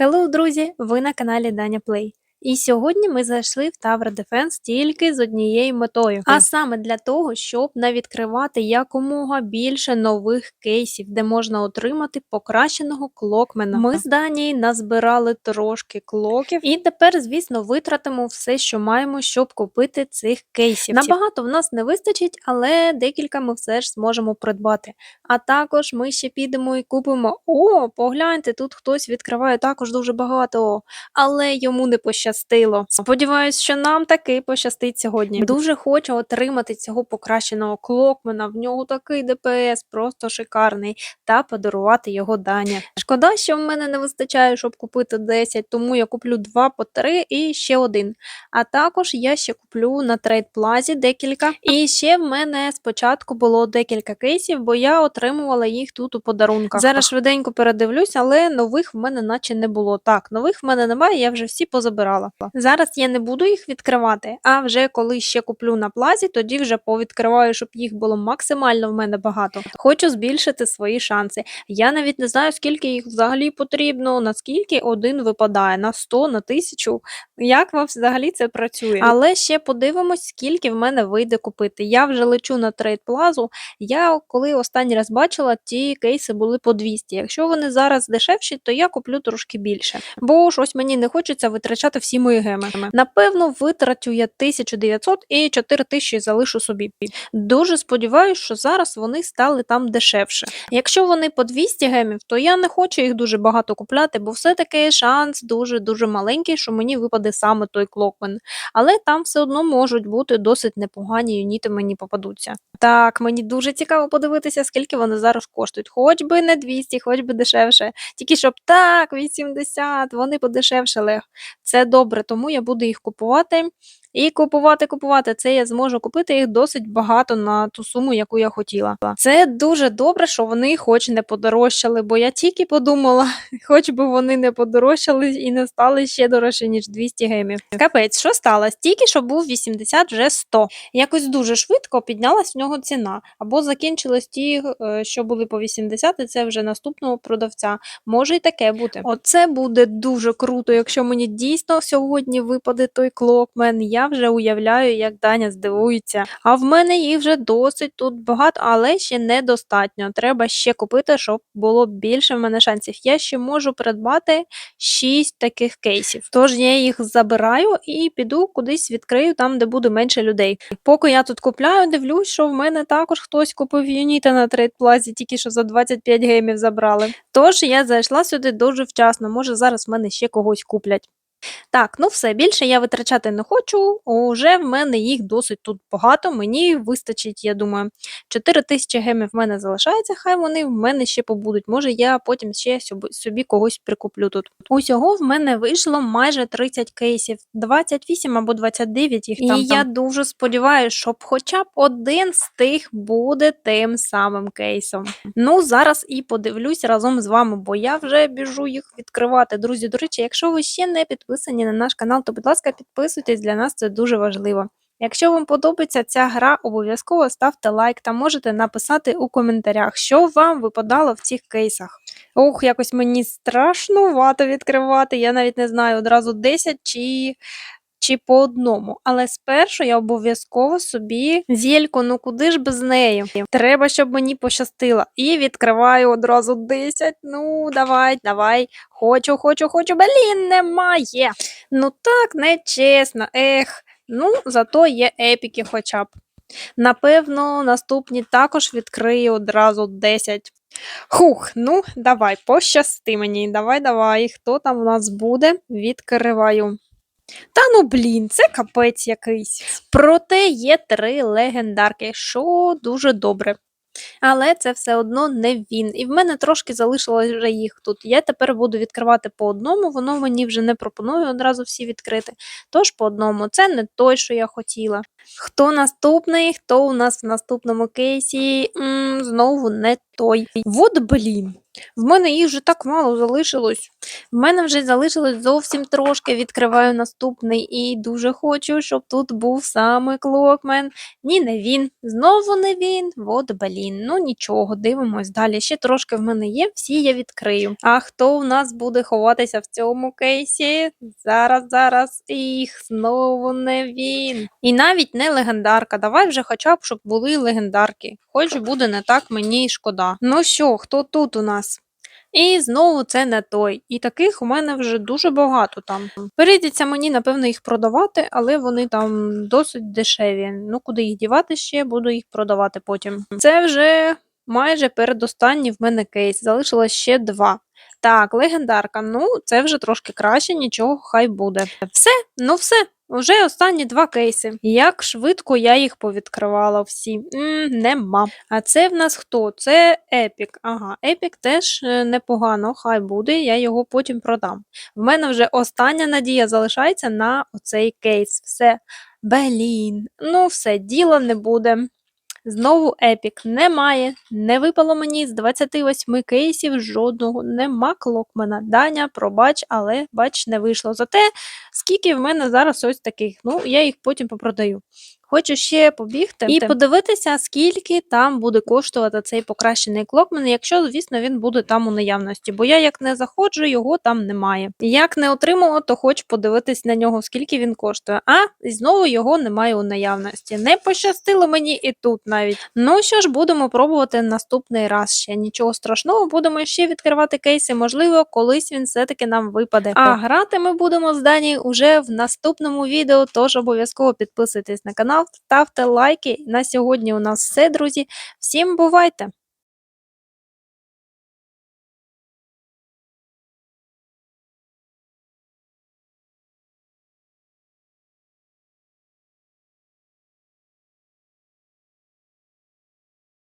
Hello, друзі! Ви на каналі Даня Плей. І сьогодні ми зайшли в Tower Defense тільки з однією метою, а саме для того, щоб навідкривати якомога більше нових кейсів, де можна отримати покращеного клокмена. Ми з Данії назбирали трошки клоків, і тепер, звісно, витратимо все, що маємо, щоб купити цих кейсів. Набагато в нас не вистачить, але декілька ми все ж зможемо придбати. А також ми ще підемо і купимо. О, погляньте, тут хтось відкриває також дуже багато, але йому не пощастило. Сподіваюсь, що нам таки пощастить сьогодні. Дуже хочу отримати цього покращеного клокмена. В нього такий ДПС, просто шикарний, та подарувати його Дані. Шкода, що в мене не вистачає, щоб купити 10, тому я куплю 2 по 3 і ще один. А також я ще куплю на трейд плазі декілька. І ще в мене спочатку було декілька кейсів, бо я отримувала їх тут у подарунках. Зараз швиденько передивлюсь, але нових в мене наче не було. Так, нових в мене немає, я вже всі позабирала. Зараз я не буду їх відкривати, а вже коли ще куплю на плазі, тоді вже повідкриваю, щоб їх було максимально в мене багато. Хочу збільшити свої шанси. Я навіть не знаю, скільки їх взагалі потрібно, наскільки один випадає на 100, на 1000. Як вам взагалі це працює? Але ще подивимось, скільки в мене вийде купити. Я вже лечу на трейд плазу. Я коли останній раз бачила, ті кейси були по 200. Якщо вони зараз дешевші, то я куплю трошки більше. Бо ж ось мені не хочеться витрачати всі мої геми. Напевно, витрачу я 1900 і 4000 залишу собі. Дуже сподіваюся, що зараз вони стали там дешевше. Якщо вони по 200 гемів, то я не хочу їх дуже багато купляти, бо все-таки шанс дуже-дуже маленький, що мені випаде саме той клокмен. Але там все одно можуть бути досить непогані юніти мені попадуться. Так, мені дуже цікаво подивитися, скільки вони зараз коштують. Хоч би не 200, хоч би дешевше. Тільки щоб так, 80, вони подешевшали. Це добре, тому я буду їх купувати. І купувати, купувати. Це я зможу купити їх досить багато на ту суму, яку я хотіла. Це дуже добре, що вони хоч не подорожчали, бо я тільки подумала, хоч би вони не подорожчали і не стали ще дорожче, ніж 200 гемів. Капець, що сталося? Тільки що був 80, вже 100. Якось дуже швидко піднялась в нього ціна. Або закінчились ті, е, що були по 80, і це вже наступного продавця. Може і таке бути. Оце буде дуже круто, якщо мені дійсно сьогодні випаде той клокмен. Я вже уявляю, як Даня здивується. А в мене їх вже досить тут багато, але ще недостатньо. Треба ще купити, щоб було більше в мене шансів. Я ще можу придбати 6 таких кейсів. Тож я їх забираю і піду кудись відкрию там, де буде менше людей. Поки я тут купляю, дивлюсь, що в мене також хтось купив юніта на трейдплазі, тільки що за 25 геймів забрали. Тож я зайшла сюди дуже вчасно. Може зараз в мене ще когось куплять. Так, ну все, більше я витрачати не хочу, уже в мене їх досить тут багато, мені вистачить, я думаю. 4 тисячі гемів в мене залишається, хай вони в мене ще побудуть. Може, я потім ще собі когось прикуплю тут. Усього в мене вийшло майже 30 кейсів, 28 або 29 їх там. І я дуже сподіваюся, щоб хоча б один з тих буде тим самим кейсом. Ну, зараз і подивлюсь разом з вами, бо я вже біжу їх відкривати. Друзі, до речі, якщо ви ще не підписані на наш канал, то, будь ласка, підписуйтесь, для нас це дуже важливо. Якщо вам подобається ця гра, обов'язково ставте лайк та можете написати у коментарях, що вам випадало в цих кейсах. Ох, якось мені страшнувато відкривати. Я навіть не знаю одразу 10 чи, чи по одному. Але спершу я обов'язково собі зельку, ну куди ж без неї? Треба, щоб мені пощастило. І відкриваю одразу 10. Ну, давай, давай. Хочу, хочу, хочу. Блін, немає. Ну так, нечесно. Ех. Ну, зато є епіки хоча б. Напевно, наступні також відкрию одразу 10. Хух, ну, давай, пощасти мені. Давай, давай. Хто там у нас буде? Відкриваю. Та ну блін, це капець якийсь. Проте є три легендарки, що дуже добре. Але це все одно не він. І в мене трошки залишилось вже їх тут. Я тепер буду відкривати по одному, воно мені вже не пропонує одразу всі відкрити. Тож по одному, це не той, що я хотіла. Хто наступний? Хто у нас в наступному кейсі? М, знову не той. От блін. В мене їх вже так мало залишилось. В мене вже залишилось зовсім трошки. Відкриваю наступний і дуже хочу, щоб тут був саме клокмен. Ні, не він. Знову не він. От блін. Ну нічого, дивимось далі. Ще трошки в мене є, всі я відкрию. А хто у нас буде ховатися в цьому кейсі? Зараз, зараз. Їх знову не він. І навіть не легендарка. Давай вже хоча б, щоб були легендарки. Хоч буде не так мені й шкода. Ну що, хто тут у нас? І знову це не той. І таких у мене вже дуже багато там. Прийдеться мені, напевно, їх продавати, але вони там досить дешеві. Ну, куди їх дівати ще, буду їх продавати потім. Це вже майже передостанній в мене кейс. Залишилось ще два. Так, легендарка. Ну, це вже трошки краще, нічого, хай буде. Все, ну все. Уже останні два кейси. Як швидко я їх повідкривала всі. м нема. А це в нас хто? Це Епік. Ага, Епік теж е, непогано, хай буде, я його потім продам. В мене вже остання надія залишається на оцей кейс. Все. Блін, ну все, діла не буде. Знову епік немає. Не випало мені з 28 кейсів жодного. Нема клокмена. Даня, пробач, але бач, не вийшло. Зате скільки в мене зараз ось таких. Ну, я їх потім попродаю. Хочу ще побігти і подивитися, скільки там буде коштувати цей покращений клокмен, якщо, звісно, він буде там у наявності. Бо я як не заходжу, його там немає. Як не отримала, то хочу подивитись на нього, скільки він коштує. А і знову його немає у наявності. Не пощастило мені і тут навіть. Ну що ж, будемо пробувати наступний раз ще. Нічого страшного, будемо ще відкривати кейси. Можливо, колись він все-таки нам випаде. А грати ми будемо з Дані уже в наступному відео, тож обов'язково підписуйтесь на канал, ставте лайки. На сьогодні у нас все, друзі. Всім бувайте!